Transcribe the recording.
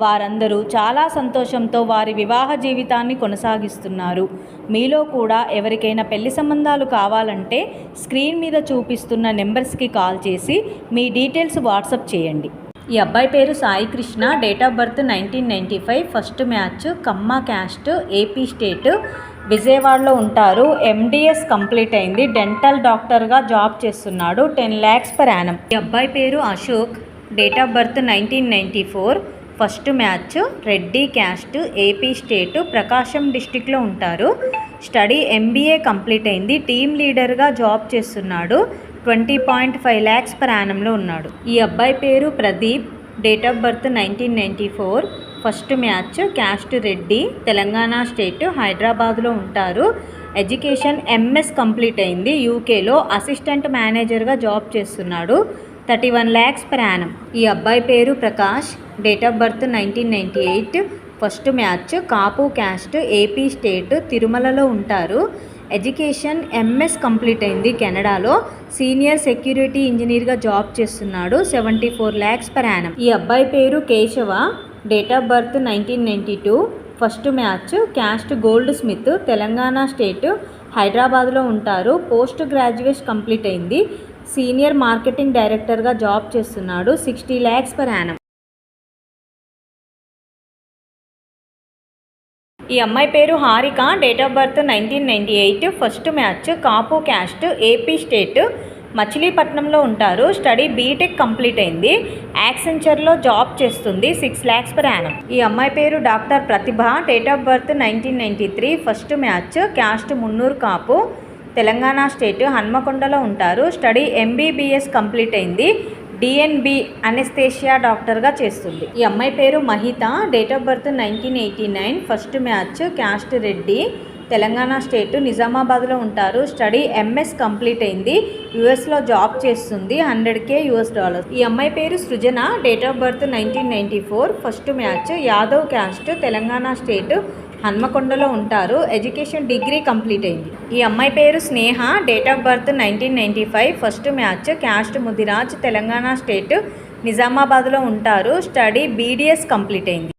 వారందరూ చాలా సంతోషంతో వారి వివాహ జీవితాన్ని కొనసాగిస్తున్నారు. మీలో కూడా ఎవరికైనా పెళ్ళి సంబంధాలు కావాలంటే స్క్రీన్ మీద చూపిస్తున్న నెంబర్స్కి కాల్ చేసి మీ డీటెయిల్స్ వాట్సప్ చేయండి. ఈ అబ్బాయి పేరు Sai Krishna date of birth nineteen ninety five first match Kamma caste AP state విజయవాడలో ఉంటారు. ఎండిఎస్ కంప్లీట్ అయింది. డెంటల్ డాక్టర్గా జాబ్ చేస్తున్నాడు. Ten lakhs per annum. ఈ అబ్బాయి పేరు Ashok date of birth nineteen ninety four first match Reddy caste AP state Prakasam డిస్టిక్లో ఉంటారు. స్టడీ ఎంబీఏ కంప్లీట్ అయింది. టీమ్ లీడర్గా జాబ్ చేస్తున్నాడు. Twenty point five lakhs per యానంలో ఉన్నాడు. ఈ అబ్బాయి పేరు Pradeep. Date of birth nineteen ninety four. First match caste Reddy Telangana state హైదరాబాద్లో ఉంటారు. ఎడ్యుకేషన్ ఎంఎస్ కంప్లీట్ అయింది. యూకేలో అసిస్టెంట్ మేనేజర్గా జాబ్ చేస్తున్నాడు. Thirty one lakhs per annum. ఈ అబ్బాయి పేరు Prakash. Date of birth nineteen ninety eight first match Kapu caste AP state తిరుమలలో ఉంటారు. ఎడ్యుకేషన్ ఎంఎస్ కంప్లీట్ అయింది కెనడాలో సీనియర్ సెక్యూరిటీ ఇంజనీర్గా జాబ్ చేస్తున్నాడు. Seventy four lakhs per annum ఈ అబ్బాయి పేరు Keshava. Date of birth nineteen ninety two first match caste goldsmith Telangana state హైదరాబాద్లో ఉంటారు. పోస్ట్ గ్రాడ్యుయేట్ కంప్లీట్ అయింది. సీనియర్ మార్కెటింగ్ డైరెక్టర్గా జాబ్ చేస్తున్నాడు. సిక్స్టీ ల్యాక్స్ పర్ యానం ఈ అమ్మాయి పేరు Harika date of birth nineteen ninety eight first match Kapu caste AP state మచిలీపట్నంలో ఉంటారు. స్టడీ బీటెక్ కంప్లీట్ అయింది. యాక్సెంచర్లో జాబ్ చేస్తుంది. సిక్స్ ల్యాక్స్ పర్ యానం ఈ అమ్మాయి పేరు doctor Pratibha date of birth nineteen ninety three first match caste Munnuru Kapu. Telangana state హన్మకొండలో ఉంటారు. Study MBBS complete అయింది. డిఎన్బి అనెస్థేషియా డాక్టర్గా చేస్తుంది. ఈ అమ్మాయి పేరు Mahitha date of birth nineteen eighty nine first match caste Reddy. Telangana state నిజామాబాద్లో ఉంటారు. Study MS complete అయింది. యుఎస్లో జాబ్ చేస్తుంది. హండ్రెడ్ కే యుఎస్ డాలర్స్ ఈ అమ్మాయి పేరు Srujana. Date of birth nineteen ninety four. First match Yadav caste. Telangana state హన్మకొండలో ఉంటారు. Education degree complete అయింది. ఈ అమ్మాయి పేరు Sneha. Date of birth nineteen ninety five. First match caste Mudiraj. Telangana state నిజామాబాద్లో ఉంటారు. స్టడీ బీడిఎస్ కంప్లీట్ అయింది.